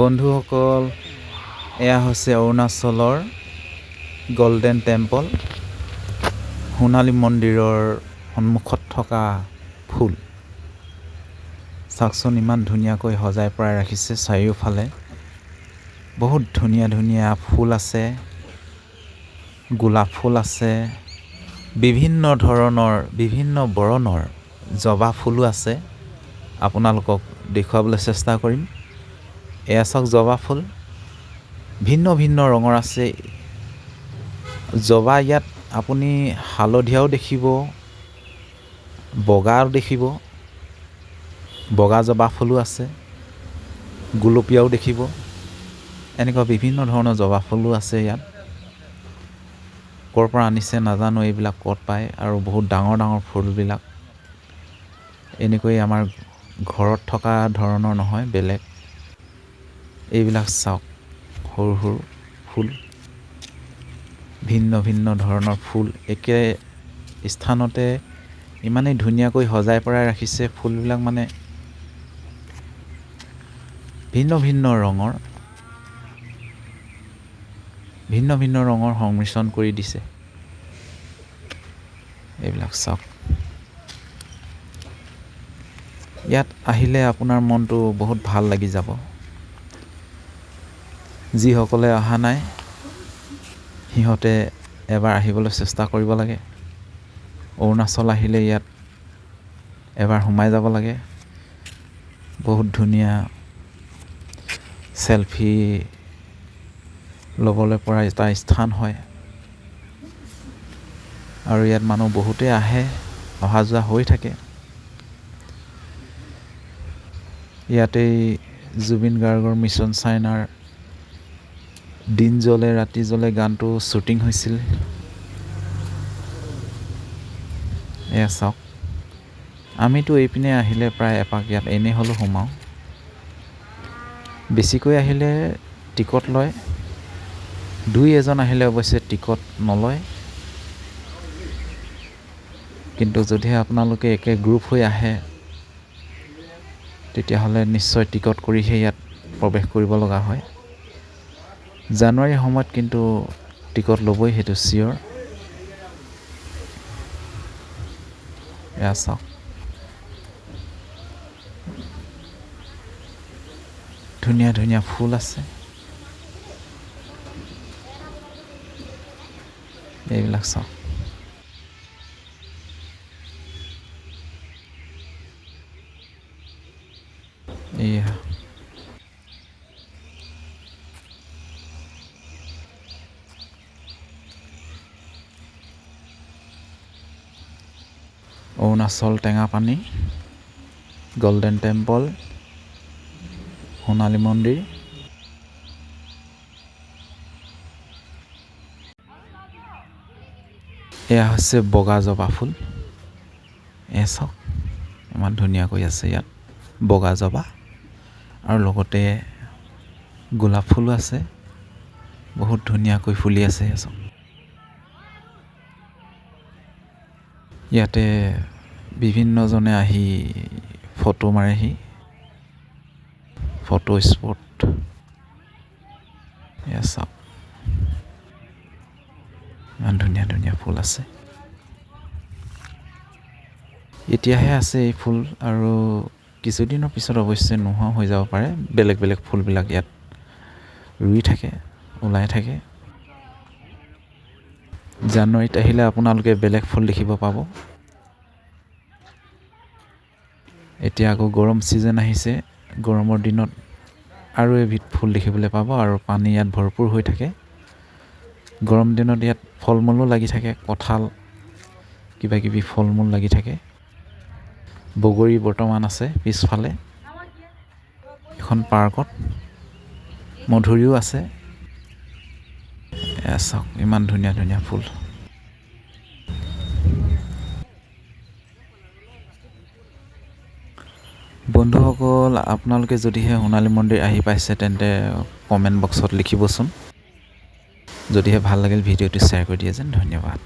বন্ধুসকল এয়া হৈছে অৰুণাচলৰ গল্ডেন টেম্পল সোণালী মন্দিৰৰ সন্মুখত থকা ফুল। চাওকচোন ইমান ধুনীয়াকৈ সজাই পৰাই ৰাখিছে চাৰিওফালে। বহুত ধুনীয়া ধুনীয়া ফুল আছে গোলাপ ফুল আছে বিভিন্ন ধৰণৰ বিভিন্ন বৰণৰ জবা ফুলো আছে। আপোনালোকক দেখুৱাবলৈ চেষ্টা কৰিম। এয়া চাওক জবা ফুল। ভিন্ন ভিন্ন ৰঙৰ আছে। জবা ইয়াত আপুনি হালধীয়াও দেখিব বগাও দেখিব বগা জবা ফুলো আছে গুলপীয়াও দেখিব। এনেকুৱা বিভিন্ন ধৰণৰ জবা ফুলো আছে ইয়াত। ক'ৰ পৰা আনিছে নাজানো এইবিলাক ক'ত পায় আৰু বহুত ডাঙৰ ডাঙৰ ফুলবিলাক। এনেকৈ আমাৰ ঘৰত থকা ধৰণৰ নহয় বেলেগ। এইবিলাক চাওক। সৰু সৰু ফুল। ভিন্ন ভিন্ন ধৰণৰ ফুল। একে স্থানতে ইমানেই ধুনীয়াকৈ সজাই পৰাই ৰাখিছে ফুলবিলাক মানে। ভিন্ন ভিন্ন ৰঙৰ। ভিন্ন ভিন্ন ৰঙৰ সংমিশ্ৰণ কৰি দিছে। এইবিলাক চাওক। ইয়াত আহিলে আপোনাৰ মনটো বহুত ভাল লাগি যাব। যিসকলে অহা নাই সিহঁতে এবাৰ আহিবলৈ চেষ্টা কৰিব লাগে। অৰুণাচল আহিলে ইয়াত এবাৰ সোমাই যাব লাগে। বহুত ধুনীয়া চেলফি ল'বলৈ পৰা এটা স্থান হয়। আৰু ইয়াত মানুহ বহুতেই আহে অহা যোৱা হৈ থাকে। ইয়াতেই জুবিন গাৰ্গৰ মিছন চাইনাৰ দিন জ্বলে ৰাতি জ্বলে গানটো শ্বুটিং হৈছিল। এয়া চাওক। আমিতো এইপিনে আহিলে প্ৰায় এপাক ইয়াত এনেই হ'লেও সোমাওঁ। বেছিকৈ আহিলে টিকট লয়। দুই এজন আহিলে অৱশ্যে টিকট নলয়। কিন্তু যদিহে আপোনালোকে একে গ্ৰুপ হৈ আহে তেতিয়াহ'লে নিশ্চয় টিকট কৰিহে ইয়াত প্ৰৱেশ কৰিব লগা হয়। জানুৱাৰীৰ সময়ত কিন্তু টিকট ল'বই সেইটো চিয়'ৰ। এয়া চাওক। ধুনীয়া ধুনীয়া ফুল আছে। এইবিলাক চাওক। এয়া অৰুণাচল টেঙাপানী গল্ডেন টেম্পল সোণালী মন্দিৰ। এয়া হৈছে বগা জবা ফুল। এয়া চাওক, ইমান ধুনীয়াকৈ আছে ইয়াত, বগা জবা। আৰু লগতে গোলাপ ফুলো আছে, বহুত ধুনীয়াকৈ ফুলি আছে চাওক। ইয়াতে বিভিন্নজনে আহি ফটো মাৰেহি। Photo spot. এয়া চাওক। ইমান ধুনীয়া ধুনীয়া ফুল আছে। এতিয়াহে আছে এই ফুল আৰু কিছুদিনৰ পিছত অৱশ্যে নোহোৱা হৈ যাব পাৰে। বেলেগ বেলেগ ফুলবিলাক ইয়াত ৰুই থাকে ওলাই থাকে। জানুৱাৰীত আহিলে আপোনালোকে বেলেগ ফুল দেখিব পাব। এতিয়া আকৌ গৰম ছিজন আহিছে গৰমৰ দিনত আৰু এবিধ ফুল দেখিবলৈ পাব আৰু পানী ইয়াত ভৰপূৰ হৈ থাকে। গৰম দিনত ইয়াত ফল মূলো লাগি থাকে কঁঠাল কিবা কিবি ফল মূল লাগি থাকে। বগৰী বৰ্তমান আছে পিছফালে এখন পাৰ্কত। মধুৰিও আছে। চাওক ইমান ধুনীয়া ধুনীয়া ফুল। বন্ধুসকল, আপোনালোকে যদিহে সোণালী মন্দিৰ আহি পাইছে, তেন্তে কমেণ্ট বক্সত লিখিবচোন। যদিহে ভালো লাগিল, ভিডিঅ'টো শ্বেয়াৰ কৰি দিয়ে যেন ধন্যবাদ।